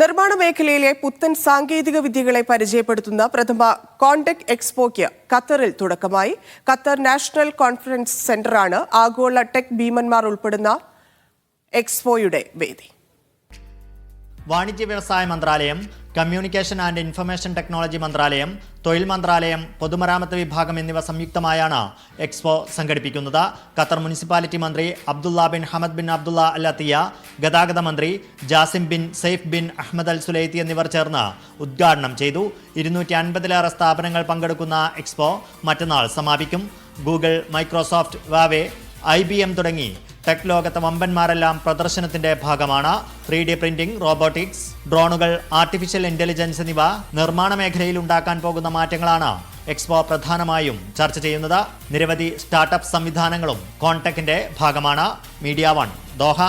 നിർമ്മാണ മേഖലയിലെ പുത്തൻ സാങ്കേതിക വിദ്യകളെ പരിചയപ്പെടുത്തുന്ന പ്രഥമ കോണ്ടക്ട് എക്സ്പോയ്ക്ക് ഖത്തറിൽ തുടക്കമായി. ഖത്തർ നാഷണൽ കോൺഫറൻസ് സെന്ററാണ് ആഗോള ടെക് ഭീമന്മാർ ഉൾപ്പെടുന്ന എക്സ്പോയുടെ വേദി. വാണിജ്യ വ്യവസായ മന്ത്രാലയം കമ്മ്യൂണിക്കേഷൻ ആൻഡ് ഇൻഫർമേഷൻ ടെക്നോളജി മന്ത്രാലയം തൊഴിൽ മന്ത്രാലയം പൊതുമരാമത്ത് വിഭാഗം എന്നിവ സംയുക്തമായാണ് എക്സ്പോ സംഘടിപ്പിക്കുന്നത്. ഖത്തർ മുനിസിപ്പാലിറ്റി മന്ത്രി Abdullah bin Hamad bin Abdullah Al Attiyah ഗതാഗത മന്ത്രി Jassim bin Saif bin Ahmed Al Sulaiti എന്നിവർ ചേർന്ന് ഉദ്ഘാടനം ചെയ്തു. ഇരുന്നൂറ്റി അൻപതിലേറെ സ്ഥാപനങ്ങൾ പങ്കെടുക്കുന്ന എക്സ്പോ മറ്റന്നാൾ സമാപിക്കും. Google Microsoft Huawei I B M തുടങ്ങി ടെക് ലോകത്തെ വമ്പന്മാരെല്ലാം പ്രദർശനത്തിന്റെ ഭാഗമാണ്. ത്രീ ഡി പ്രിന്റിംഗ് റോബോട്ടിക്സ് ഡ്രോണുകൾ ആർട്ടിഫിഷ്യൽ ഇന്റലിജൻസ് എന്നിവ നിർമ്മാണ മേഖലയിൽ ഉണ്ടാക്കാൻ പോകുന്ന മാറ്റങ്ങളാണ് എക്സ്പോ പ്രധാനമായും ചർച്ച ചെയ്യുന്നത്. നിരവധി സ്റ്റാർട്ടപ്പ് സംവിധാനങ്ങളും കോൺടെക്കിന്റെ ഭാഗമാണ്. Media one Doha.